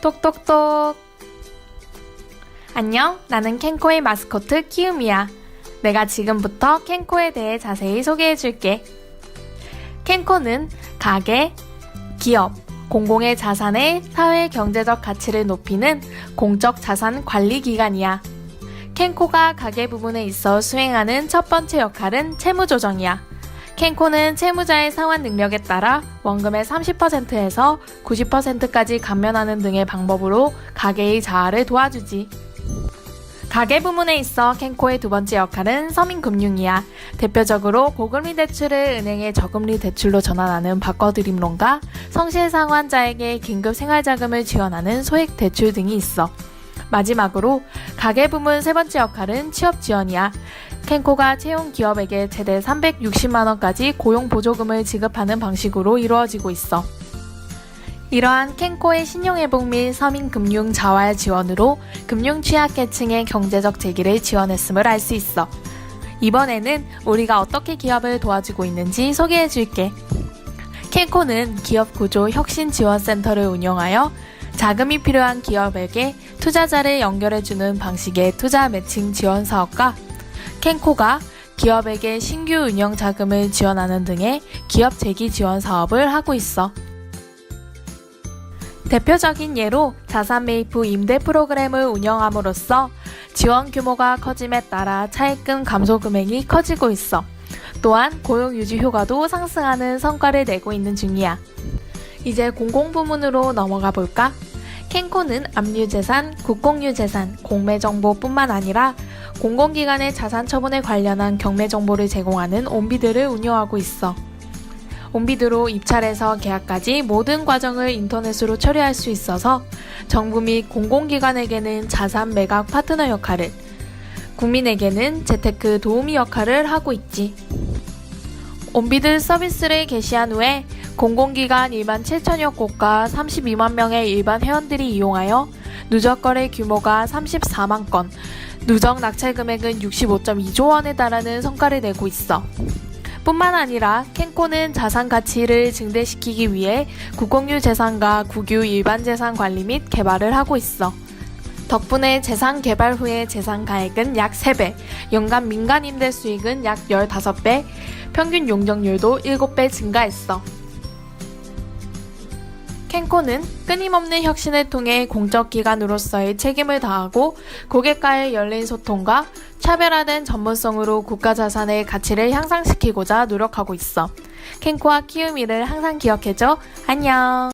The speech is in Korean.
똑똑똑. 안녕, 나는 캔코의 마스코트 키움이야. 내가 지금부터 캔코에 대해 자세히 소개해 줄게. 캔코는 가게, 기업, 공공의 자산의 사회 경제적 가치를 높이는 공적 자산 관리 기관이야. 캔코가 가계 부분에 있어 수행하는 첫 번째 역할은 채무 조정이야. 캔코는 채무자의 상환 능력에 따라 원금의 30%에서 90%까지 감면하는 등의 방법으로 가계의 자아를 도와주지. 가계 부문에 있어 캔코의 두 번째 역할은 서민금융이야. 대표적으로 고금리 대출을 은행의 저금리 대출로 전환하는 바꿔드림론과 성실상환자에게 긴급 생활자금을 지원하는 소액 대출 등이 있어. 마지막으로 가계 부문 세 번째 역할은 취업 지원이야. 캔코가 채용 기업에게 최대 360만 원까지 고용 보조금을 지급하는 방식으로 이루어지고 있어. 이러한 캔코의 신용회복 및 서민금융 자활 지원으로 금융 취약계층의 경제적 재기를 지원했음을 알 수 있어. 이번에는 우리가 어떻게 기업을 도와주고 있는지 소개해 줄게. 캔코는 기업 구조 혁신 지원센터를 운영하여 자금이 필요한 기업에게 투자자를 연결해주는 방식의 투자 매칭 지원 사업과 캔코가 기업에게 신규 운영 자금을 지원하는 등의 기업 재기 지원 사업을 하고 있어. 대표적인 예로 자산 매입 후 임대 프로그램을 운영함으로써 지원 규모가 커짐에 따라 차입금 감소 금액이 커지고 있어. 또한 고용 유지 효과도 상승하는 성과를 내고 있는 중이야. 이제 공공 부문으로 넘어가 볼까? 캔코는 압류재산, 국공유재산, 공매정보뿐만 아니라 공공기관의 자산 처분에 관련한 경매 정보를 제공하는 온비드를 운영하고 있어. 온비드로 입찰에서 계약까지 모든 과정을 인터넷으로 처리할 수 있어서 정부 및 공공기관에게는 자산 매각 파트너 역할을, 국민에게는 재테크 도우미 역할을 하고 있지. 온비드 서비스를 개시한 후에 공공기관 2만 7천여 곳과 32만 명의 일반 회원들이 이용하여 누적 거래 규모가 34만 건, 누적 낙찰 금액은 65.2조 원에 달하는 성과를 내고 있어. 뿐만 아니라 캔코는 자산 가치를 증대시키기 위해 국공유 재산과 국유 일반 재산 관리 및 개발을 하고 있어. 덕분에 재산 개발 후의 재산 가액은 약 3배, 연간 민간 임대 수익은 약 15배, 평균 용적률도 7배 증가했어. 캔코는 끊임없는 혁신을 통해 공적기관으로서의 책임을 다하고 고객과의 열린 소통과 차별화된 전문성으로 국가 자산의 가치를 향상시키고자 노력하고 있어. 캔코와 키우미를 항상 기억해줘. 안녕!